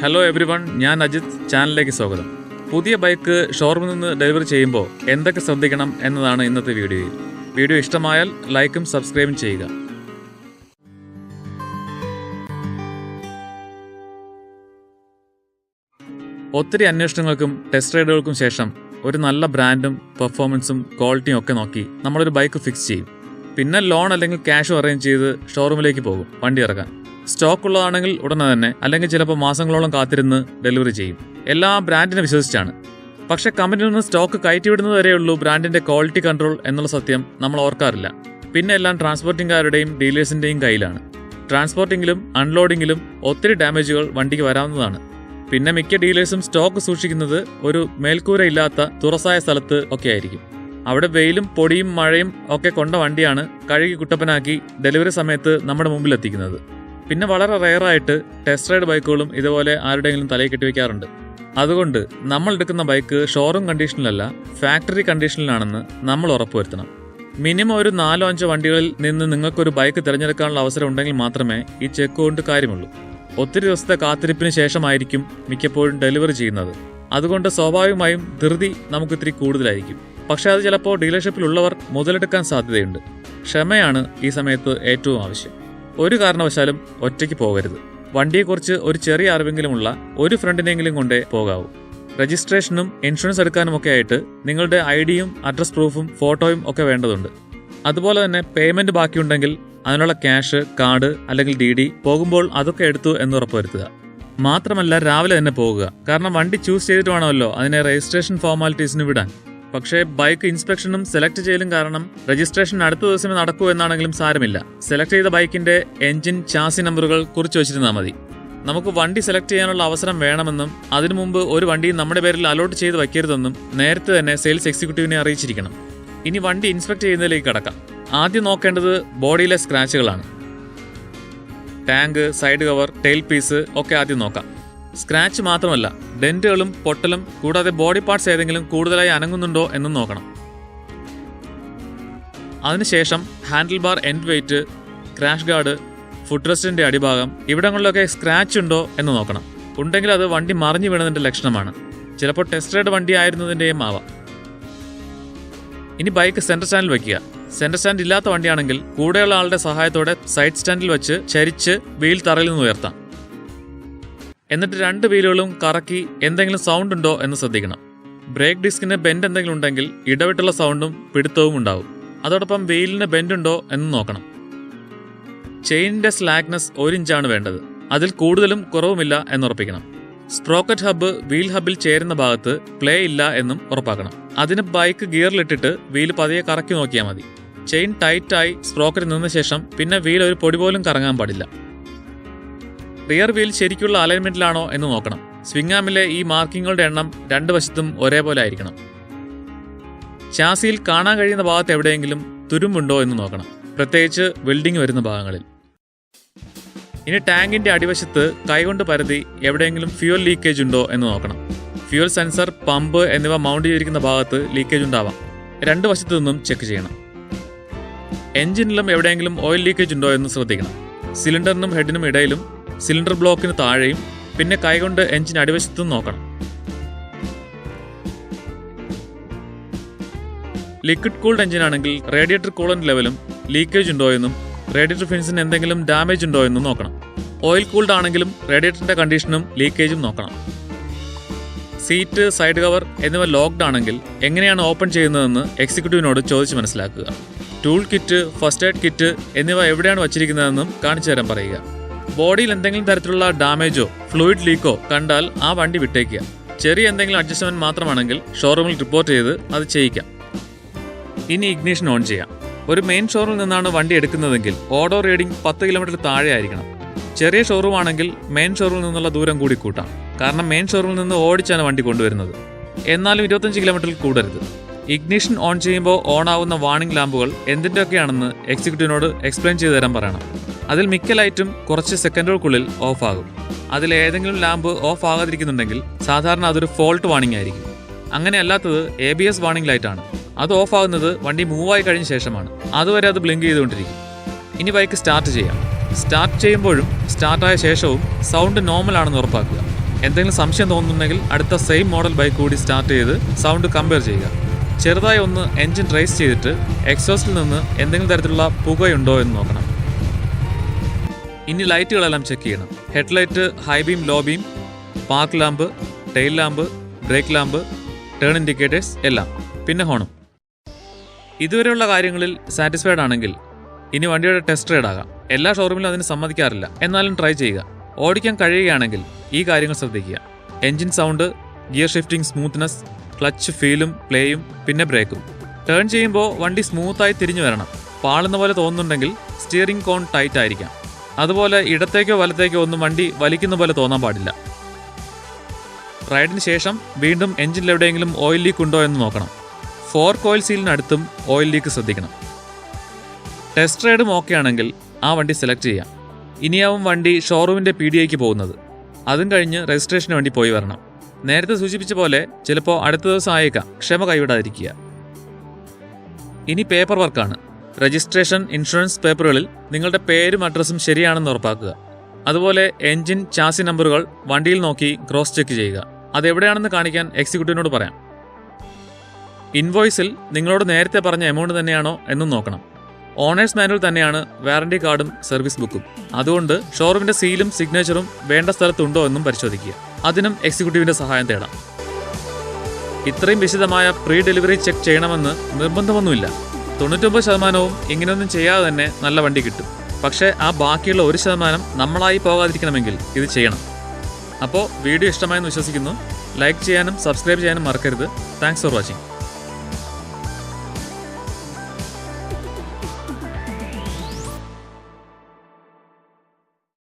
Hello every one ഞാൻ അജിത്. ചാനലിലേക്ക് സ്വാഗതം. പുതിയ ബൈക്ക് ഷോറൂമിൽ നിന്ന് ഡെലിവറി ചെയ്യുമ്പോൾ എന്തൊക്കെ ശ്രദ്ധിക്കണം എന്നതാണ് ഇന്നത്തെ വീഡിയോയിൽ വീഡിയോ ഇഷ്ടമായാൽ ലൈക്കും സബ്സ്ക്രൈബും ചെയ്യുക. ഒത്തിരി അന്വേഷണങ്ങൾക്കും ടെസ്റ്റ് റൈഡുകൾക്കും ശേഷം ഒരു നല്ല ബ്രാൻഡും പെർഫോമൻസും ക്വാളിറ്റിയും ഒക്കെ നോക്കി നമ്മളൊരു ബൈക്ക് ഫിക്സ് ചെയ്യും. പിന്നെ ലോൺ അല്ലെങ്കിൽ ക്യാഷും അറേഞ്ച് ചെയ്ത് ഷോറൂമിലേക്ക് പോകും. വണ്ടി ഇറക്കാൻ സ്റ്റോക്ക് ഉള്ളതാണെങ്കിൽ ഉടനെ തന്നെ അല്ലെങ്കിൽ ചിലപ്പോൾ മാസങ്ങളോളം കാത്തിരുന്ന് ഡെലിവറി ചെയ്യും. എല്ലാ ബ്രാൻഡിനെ വിശ്വസിച്ചാണ്. പക്ഷേ കമ്പനിയിൽ നിന്ന് സ്റ്റോക്ക് കയറ്റിവിടുന്നത് വരെയുള്ളൂ ബ്രാൻഡിന്റെ ക്വാളിറ്റി കൺട്രോൾ എന്നുള്ള സത്യം നമ്മൾ ഓർക്കാറില്ല. പിന്നെ എല്ലാം ട്രാൻസ്പോർട്ടിംഗുകാരുടെയും ഡീലേഴ്സിന്റെയും കയ്യിലാണ്. ട്രാൻസ്പോർട്ടിങ്ങിലും അൺലോഡിങ്ങിലും ഒത്തിരി ഡാമേജുകൾ വണ്ടിക്ക് വരാവുന്നതാണ്. പിന്നെ മിക്ക ഡീലേഴ്സും സ്റ്റോക്ക് സൂക്ഷിക്കുന്നത് ഒരു മേൽക്കൂര ഇല്ലാത്ത തുറസായ സ്ഥലത്ത് ഒക്കെ ആയിരിക്കും. അവിടെ വെയിലും പൊടിയും മഴയും ഒക്കെ കൊണ്ട വണ്ടിയാണ് കഴുകി കുട്ടപ്പനാക്കി ഡെലിവറി സമയത്ത് നമ്മുടെ മുമ്പിൽ എത്തിക്കുന്നത് പിന്നെ വളരെ റെയറായിട്ട് ടെസ്റ്റ് റൈഡ് ബൈക്കുകളും ഇതുപോലെ ആരുടെയെങ്കിലും തലയിൽ കെട്ടിവെക്കാറുണ്ട് അതുകൊണ്ട് നമ്മൾ എടുക്കുന്ന ബൈക്ക് ഷോറൂം കണ്ടീഷനിലല്ല ഫാക്ടറി കണ്ടീഷനിലാണെന്ന് നമ്മൾ ഉറപ്പുവരുത്തണം. മിനിമം ഒരു നാലോ അഞ്ചോ വണ്ടികളിൽ നിന്ന് നിങ്ങൾക്കൊരു ബൈക്ക് തിരഞ്ഞെടുക്കാനുള്ള അവസരം ഉണ്ടെങ്കിൽ മാത്രമേ ഈ ചെക്ക് കൊണ്ട് കാര്യമുള്ളൂ. ഒത്തിരി ദിവസത്തെ കാത്തിരിപ്പിന് ശേഷമായിരിക്കും മിക്കപ്പോഴും ഡെലിവറി ചെയ്യുന്നത്. അതുകൊണ്ട് സ്വാഭാവികമായും ധൃതി നമുക്ക് ഇത്തിരി കൂടുതലായിരിക്കും. പക്ഷെ അത് ചിലപ്പോൾ ഡീലർഷിപ്പിലുള്ളവർ മുതലെടുക്കാൻ സാധ്യതയുണ്ട്. ക്ഷമയാണ് ഈ സമയത്ത് ഏറ്റവും ആവശ്യം. ഒരു കാരണവശാലും ഒറ്റയ്ക്ക് പോകരുത്. വണ്ടിയെക്കുറിച്ച് ഒരു ചെറിയ അറിവെങ്കിലുമുള്ള ഒരു ഫ്രണ്ടിനെങ്കിലും കൊണ്ടേ പോകാവൂ. രജിസ്ട്രേഷനും ഇൻഷുറൻസ് എടുക്കാനും ഒക്കെ ആയിട്ട് നിങ്ങളുടെ ഐഡിയും ഡിയും അഡ്രസ് പ്രൂഫും ഫോട്ടോയും ഒക്കെ വേണ്ടതുണ്ട്. അതുപോലെ തന്നെ പേയ്മെന്റ് ബാക്കിയുണ്ടെങ്കിൽ അതിനുള്ള ക്യാഷ് കാർഡ് അല്ലെങ്കിൽ ഡി ഡി പോകുമ്പോൾ അതൊക്കെ എടുത്തു എന്ന് ഉറപ്പുവരുത്തുക. മാത്രമല്ല രാവിലെ തന്നെ പോകുക. കാരണം വണ്ടി ചൂസ് ചെയ്തിട്ട് വേണമല്ലോ അതിനെ രജിസ്ട്രേഷൻ ഫോർമാലിറ്റീസിന് വിടാൻ. പക്ഷേ ബൈക്ക് ഇൻസ്പെക്ഷനും സെലക്ട് ചെയ്യലും കാരണം രജിസ്ട്രേഷൻ അടുത്ത ദിവസമേ നടക്കൂ എന്നാണെങ്കിലും സാരമില്ല. സെലക്ട് ചെയ്ത ബൈക്കിന്റെ എഞ്ചിൻ ചാസി നമ്പറുകൾ കുറിച്ച് വെച്ചിരുന്നാൽ മതി. നമുക്ക് വണ്ടി സെലക്ട് ചെയ്യാനുള്ള അവസരം വേണമെന്നും അതിനു മുമ്പ് ഒരു വണ്ടി നമ്മുടെ പേരിൽ അലോട്ട് ചെയ്ത് വയ്ക്കരുതെന്നും നേരത്തെ തന്നെ സെയിൽസ് എക്സിക്യൂട്ടീവിനെ അറിയിച്ചിരിക്കണം. ഇനി വണ്ടി ഇൻസ്പെക്ട് ചെയ്യുന്നതിലേക്ക് കടക്കാം. ആദ്യം നോക്കേണ്ടത് ബോഡിയിലെ സ്ക്രാച്ചുകളാണ്. Tank side cover tail piece ഒക്കെ ആദ്യം നോക്കാം. സ്ക്രാച്ച് മാത്രമല്ല ഡെന്റുകളും പൊട്ടലും കൂടാതെ ബോഡി പാർട്സ് ഏതെങ്കിലും കൂടുതലായി അനങ്ങുന്നുണ്ടോ എന്നും നോക്കണം. അതിനുശേഷം handle bar end weight crash guard foot റെസ്റ്റിന്റെ അടിഭാഗം ഇവിടങ്ങളിലൊക്കെ സ്ക്രാച്ച് ഉണ്ടോ എന്ന് നോക്കണം. ഉണ്ടെങ്കിൽ അത് വണ്ടി മറിഞ്ഞു വീണതിന്റെ ലക്ഷണമാണ്. ചിലപ്പോൾ ടെസ്റ്റ് റൈഡ് വണ്ടി ആയിരുന്നതിന്റെയും ആവാം. ഇനി ബൈക്ക് സെന്റർ സ്റ്റാൻഡിൽ വെക്കുക. സെന്റർ സ്റ്റാൻഡ് ഇല്ലാത്ത വണ്ടിയാണെങ്കിൽ കൂടെയുള്ള ആളുടെ സഹായത്തോടെ സൈഡ് സ്റ്റാൻഡിൽ വെച്ച് ചരിച്ച് വീൽ തറയിൽ നിന്ന് ഉയർത്താം. എന്നിട്ട് രണ്ട് വീലുകളും കറക്കി എന്തെങ്കിലും സൗണ്ട് ഉണ്ടോ എന്ന് ശ്രദ്ധിക്കണം. ബ്രേക്ക് ഡിസ്കിന് ബെൻഡ് എന്തെങ്കിലും ഉണ്ടെങ്കിൽ ഇടവിട്ടുള്ള സൗണ്ടും പിടുത്തവും ഉണ്ടാവും. അതോടൊപ്പം വീലിന് ബെൻഡ് ഉണ്ടോ എന്ന് നോക്കണം. ചെയിനിന്റെ സ്ലാഗ്നസ് ഒരു ഇഞ്ചാണ് വേണ്ടത്. അതിൽ കൂടുതലും കുറവുമില്ല എന്നുറപ്പിക്കണം സ്പ്രോക്കറ്റ് ഹബ്ബ് വീൽ ഹബിൽ ചേരുന്ന ഭാഗത്ത് പ്ലേ ഇല്ല എന്നും ഉറപ്പാക്കണം. അതിന് ബൈക്ക് ഗിയറിലിട്ടിട്ട് വീൽ പതിയെ കറക്കി നോക്കിയാൽ മതി. ചെയിൻ ടൈറ്റായി സ്പ്രോക്കറ്റ് നിന്ന ശേഷം പിന്നെ വീൽ ഒരു പൊടി പോലും കറങ്ങാൻ പാടില്ല. റിയർ വീൽ ശരിക്കുള്ള അലൈൻമെന്റിലാണോ എന്ന് നോക്കണം. സ്വിംഗ് ആമിലെ ഈ മാർക്കിങ്ങുകളുടെ എണ്ണം രണ്ട് വശത്തും ഒരേപോലെ ആയിരിക്കണം. ചാസിയിൽ കാണാൻ കഴിയുന്ന ഭാഗത്ത് എവിടെയെങ്കിലും തുരുമ്പുണ്ടോ എന്ന് നോക്കണം. പ്രത്യേകിച്ച് വെൽഡിംഗ് വരുന്ന ഭാഗങ്ങളിൽ. ഇനി ടാങ്കിന്റെ അടിവശത്ത് കൈകൊണ്ട് പരതി എവിടെയെങ്കിലും ഫ്യൂൽ ലീക്കേജ് ഉണ്ടോ എന്ന് നോക്കണം. ഫ്യൂൽ സെൻസർ പമ്പ് എന്നിവ മൗണ്ട് ചെയ്തിരിക്കുന്ന ഭാഗത്ത് ലീക്കേജ് ഉണ്ടാവാം. രണ്ട് വശത്തു നിന്നും ചെക്ക് ചെയ്യണം. എഞ്ചിനിലും എവിടെയെങ്കിലും ഓയിൽ ലീക്കേജ് ഉണ്ടോ എന്ന് ശ്രദ്ധിക്കണം. സിലിണ്ടറിനും ഹെഡിനും ഇടയിലും സിലിണ്ടർ ബ്ലോക്കിന് താഴെയും പിന്നെ കൈകൊണ്ട് എഞ്ചിൻ അടിവശത്തും നോക്കണം. ലിക്വിഡ് കൂൾഡ് എഞ്ചിൻ ആണെങ്കിൽ റേഡിയേറ്റർ കൂളന്റ് ലെവലും ലീക്കേജ് ഉണ്ടോ എന്നും റേഡിയേറ്റർ ഫിൻസിന് എന്തെങ്കിലും ഡാമേജ് ഉണ്ടോ എന്നും നോക്കണം. ഓയിൽ കൂൾഡ് ആണെങ്കിലും റേഡിയേറ്ററിന്റെ കണ്ടീഷനും ലീക്കേജും നോക്കണം. സീറ്റ് സൈഡ് കവർ എന്നിവ ലോക്ക്ഡ് ആണെങ്കിൽ എങ്ങനെയാണ് ഓപ്പൺ ചെയ്യുന്നതെന്ന് എക്സിക്യൂട്ടീവിനോട് ചോദിച്ച് മനസ്സിലാക്കുക. Tool kit first aid kit എന്നിവ എവിടെയാണ് വച്ചിരിക്കുന്നതെന്നും കാണിച്ചു തരാൻ പറയുക. ബോഡിയിൽ എന്തെങ്കിലും തരത്തിലുള്ള ഡാമേജോ ഫ്ലൂയിഡ് ലീക്കോ കണ്ടാൽ ആ വണ്ടി വിട്ടേക്കുക. ചെറിയ എന്തെങ്കിലും അഡ്ജസ്റ്റ്മെന്റ് മാത്രമാണെങ്കിൽ ഷോറൂമിൽ റിപ്പോർട്ട് ചെയ്ത് അത് ചെയ്യിക്കാം. ഇനി ഇഗ്നിഷൻ ഓൺ ചെയ്യാം. ഒരു മെയിൻ ഷോറൂമിൽ നിന്നാണ് വണ്ടി എടുക്കുന്നതെങ്കിൽ ഓഡോ റീഡിംഗ് പത്ത് കിലോമീറ്റർ താഴെ ആയിരിക്കണം. ചെറിയ ഷോറൂം ആണെങ്കിൽ മെയിൻ ഷോറൂമിൽ നിന്നുള്ള ദൂരം കൂടി കൂട്ടാം. കാരണം മെയിൻ ഷോറൂമിൽ നിന്ന് ഓടിച്ചാണ് വണ്ടി കൊണ്ടുവരുന്നത്. എന്നാലും ഇരുപത്തഞ്ച് കിലോമീറ്ററിൽ കൂടരുത്. ഇഗ്നിഷൻ ഓൺ ചെയ്യുമ്പോൾ ഓൺ ആവുന്ന വാർണിംഗ് ലാമ്പുകൾ എന്തിന്റെയൊക്കെയാണെന്ന് എക്സിക്യൂട്ടീവിനോട് എക്സ്പ്ലെയിൻ ചെയ്തു തരാൻ പറയണം. അതിൽ മിക്ക ലൈറ്റും കുറച്ച് സെക്കൻഡുകൾക്കുള്ളിൽ ഓഫ് ആകും അതിൽ ഏതെങ്കിലും ലാമ്പ് ഓഫ് ആകാതിരിക്കുന്നുണ്ടെങ്കിൽ സാധാരണ അതൊരു ഫോൾട്ട് വാണിംഗ് ആയിരിക്കും. അങ്ങനെ അല്ലാത്തത് A B S warning light ആണ് അത് ഓഫ് ആകുന്നത് വണ്ടി മൂവ് ആയി കഴിഞ്ഞ ശേഷമാണ്. അതുവരെ അത് ബ്ലിങ്ക് ചെയ്തുകൊണ്ടിരിക്കും. ഇനി ബൈക്ക് സ്റ്റാർട്ട് ചെയ്യാം. സ്റ്റാർട്ട് ചെയ്യുമ്പോഴും സ്റ്റാർട്ടായ ശേഷവും സൗണ്ട് നോർമൽ ആണെന്ന് ഉറപ്പാക്കുക. എന്തെങ്കിലും സംശയം തോന്നുന്നുണ്ടെങ്കിൽ അടുത്ത സെയിം മോഡൽ ബൈക്ക് കൂടി സ്റ്റാർട്ട് ചെയ്ത് സൗണ്ട് കമ്പയർ ചെയ്യുക. ചെറുതായി ഒന്ന് എൻജിൻ ട്രേസ് ചെയ്തിട്ട് എക്സോസ്റ്റിൽ നിന്ന് എന്തെങ്കിലും തരത്തിലുള്ള പുകയുണ്ടോ എന്ന് നോക്കണം. ഇനി ലൈറ്റുകളെല്ലാം ചെക്ക് ചെയ്യണം. Headlight high beam low beam park lamp tail lamp brake lamp turn indicators എല്ലാം. പിന്നെ ഹോണും. ഇതുവരെയുള്ള കാര്യങ്ങളിൽ സാറ്റിസ്ഫൈഡ് ആണെങ്കിൽ ഇനി വണ്ടിയുടെ ടെസ്റ്റ് റൈഡ് ആകാം. എല്ലാ ഷോറൂമിലും അതിന് സമ്മതിക്കാറില്ല. എന്നാലും ട്രൈ ചെയ്യുക. ഓടിക്കാൻ കഴിയുകയാണെങ്കിൽ ഈ കാര്യങ്ങൾ ശ്രദ്ധിക്കുക. Engine sound gear shifting smoothness clutch ഫീലും പ്ലേയും പിന്നെ ബ്രേക്കും. ടേൺ ചെയ്യുമ്പോൾ വണ്ടി സ്മൂത്തായി തിരിഞ്ഞു വരണം. പാളുന്ന പോലെ തോന്നുന്നുണ്ടെങ്കിൽ സ്റ്റിയറിംഗ് കോൺ ടൈറ്റ് ആയിരിക്കാം. അതുപോലെ ഇടത്തേക്കോ വലത്തേക്കോ ഒന്നും വണ്ടി വലിക്കുന്ന പോലെ തോന്നാൻ പാടില്ല. റൈഡിന് ശേഷം വീണ്ടും എഞ്ചിനിൽ എവിടെയെങ്കിലും ഓയിൽ ലീക്ക് ഉണ്ടോ എന്ന് നോക്കണം. ഫോർ കോയിൽ സീലിനടുത്തും ഓയിൽ ലീക്ക് ശ്രദ്ധിക്കണം. ടെസ്റ്റ് റൈഡും ഓക്കെ ആണെങ്കിൽ ആ വണ്ടി സെലക്ട് ചെയ്യാം. ഇനിയാവും വണ്ടി ഷോറൂമിന്റെ പി ഡി ഐക്ക് പോകുന്നത്. അതും കഴിഞ്ഞ് രജിസ്ട്രേഷന് വേണ്ടി പോയി വരണം. നേരത്തെ സൂചിപ്പിച്ച പോലെ ചിലപ്പോൾ അടുത്ത ദിവസം ആയേക്കാം. ക്ഷമ കൈവിടാതിരിക്കുക. ഇനി പേപ്പർ വർക്കാണ്. രജിസ്ട്രേഷൻ ഇൻഷുറൻസ് പേപ്പറുകളിൽ നിങ്ങളുടെ പേരും അഡ്രസ്സും ശരിയാണെന്ന് ഉറപ്പാക്കുക. അതുപോലെ എഞ്ചിൻ ചാസി നമ്പറുകൾ വണ്ടിയിൽ നോക്കി ക്രോസ് ചെക്ക് ചെയ്യുക. അതെവിടെയാണെന്ന് കാണിക്കാൻ എക്സിക്യൂട്ടീവിനോട് പറയാം. ഇൻവോയ്സിൽ നിങ്ങളോട് നേരത്തെ പറഞ്ഞ എമൗണ്ട് തന്നെയാണോ എന്നും നോക്കണം. ഓണേഴ്സ് മാനുവൽ തന്നെയാണ് വാറണ്ടി കാർഡും സർവീസ് ബുക്കും. അതുകൊണ്ട് ഷോറൂമിന്റെ സീലും സിഗ്നേച്ചറും വേണ്ട സ്ഥലത്തുണ്ടോ എന്നും പരിശോധിക്കുക. അതിനും എക്സിക്യൂട്ടീവിന്റെ സഹായം തേടാം. ഇത്രയും വിശദമായ പ്രീ ഡെലിവറി ചെക്ക് ചെയ്യണമെന്ന് നിർബന്ധമൊന്നുമില്ല. തൊണ്ണൂറ്റൊമ്പത് ശതമാനവും ഇങ്ങനെയൊന്നും ചെയ്യാതെ തന്നെ നല്ല വണ്ടി കിട്ടും. പക്ഷേ ആ ബാക്കിയുള്ള ഒരു ശതമാനം നമ്മളായി പോകാതിരിക്കണമെങ്കിൽ ഇത് ചെയ്യണം. അപ്പോൾ വീഡിയോ ഇഷ്ടമായെന്ന് വിശ്വസിക്കുന്നു. ലൈക്ക് ചെയ്യാനും സബ്സ്ക്രൈബ് ചെയ്യാനും മറക്കരുത്. Thanks for watching